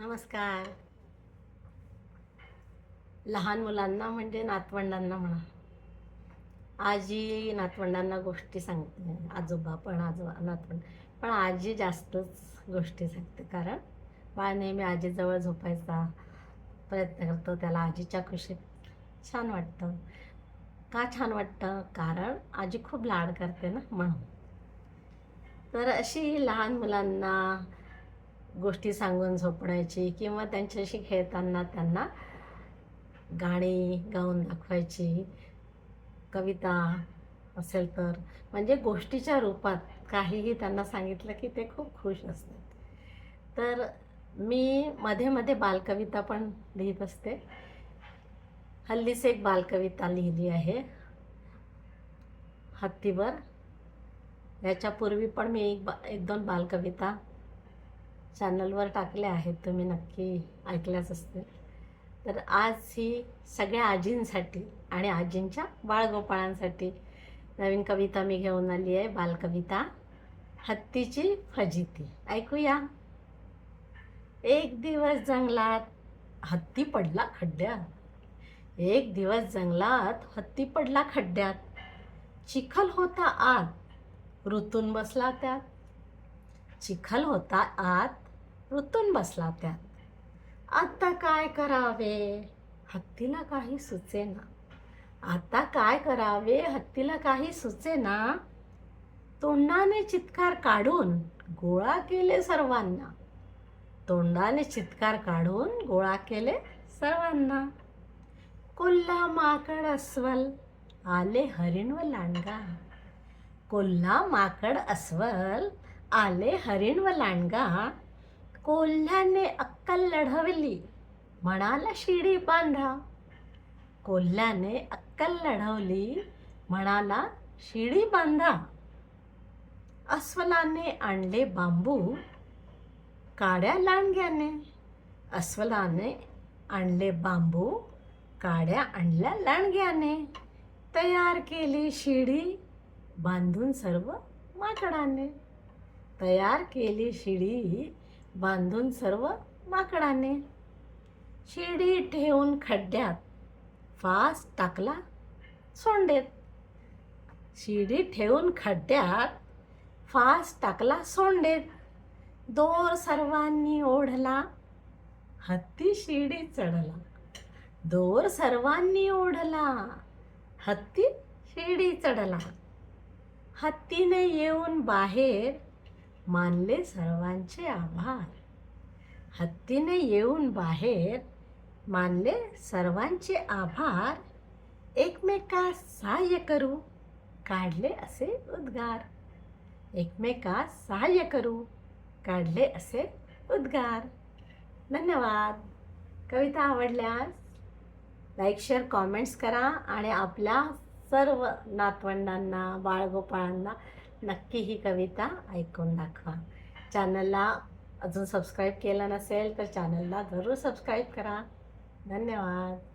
नमस्कार. लहान मुलांना म्हणजे नातवंडांना म्हणा. आजी नातवंडांना गोष्टी सांगते. आजोबा पण आजोबा नातवंड. पण आजी जास्तच गोष्टी सांगते. कारण बाळ नेहमी आजीजवळ झोपायचा प्रयत्न करतो. त्याला आजीच्या खुशीत छान वाटतं. का छान वाटतं? कारण आजी खूप लाड करते ना म्हणून. तर अशी लहान मुलांना गोष्टी सांगून झोपण्याची किंवा त्यांच्याशी खेळताना त्यांना गाणी गाऊन दाखवायची कविता असेल तर. म्हणजे गोष्टीच्या रूपात काहीही त्यांना सांगितलं की ते खूप खुश असतात. तर मी मध्ये मध्ये बालकविता पण लिहित असते. हल्लीच एक बालकविता लिहिली आहे. हत्तीवर. याच्यापूर्वी पण मी एक बा एक दोन बालकविता चॅनलवर टाकले आहेत तुम्ही नक्की ऐकल्याच असतील. तर आज ही सगळ्या आजींसाठी आणि आजींच्या बाळगोपाळांसाठी नवीन कविता मी घेऊन आली आहे बालकविता हत्तीची फजिती. ऐकूया. एक दिवस जंगलात हत्ती पडला खड्ड्यात. एक दिवस जंगलात हत्ती पडला खड्ड्यात. चिखल होता आत ऋतून बसला त्यात. चिखल होता आत ऋतून बसला त्यात. आता काय करावे? हत्तीला काही सुचेना. आता काय करावे? हत्तीला काही सुचेना. तोंडाने चित्कार काढून गोळा केले सर्वांना. तोंडाने चित्कार काढून गोळा केले सर्वांना. कोल्हा माकड अस्वल आले हरिण व लांडगा. कोल्हा माकड अस्वल आले हरिण व लांडगा कोल्ह्याने अक्कल लढवली म्हणाला शिडी बांधा. कोल्ह्याने अक्कल लढवली म्हणाला शिडी बांधा. अस्वलाने आणले बांबू काड्या लांडग्याने. अस्वलाने आणले बांबू काड्या आणल्या लांडग्याने. तयार केली शिडी बांधून सर्व माकडाने. तयार केली शिडी बांधून सर्व माकडाने. शिडी ठेवून खड्ड्यात फास टाकला सोंडेत. शिडी ठेवून खड्ड्यात फास टाकला सोंडेत. दोर सर्वांनी ओढला हत्ती शिडी चढला. दोर सर्वांनी ओढला हत्ती शिडी चढला. हत्तीने येऊन बाहेर मानले सर्वांचे आभार. हत्तीने येऊन बाहेर मानले सर्वांचे आभार. एकमेकास सहाय्य करू काढले असे उद्गार. एकमेकास सहाय्य करू काढले असे उद्गार. धन्यवाद. कविता आवडल्यास लाईक शेअर कॉमेंट्स करा आणि आपल्या सर्व नातवंडांना बाळगोपाळांना नक्की ही कविता ऐकून दाखवा. चॅनलला अजून सबस्क्राईब केलं नसेल तर चॅनलला जरूर सबस्क्राईब करा. धन्यवाद.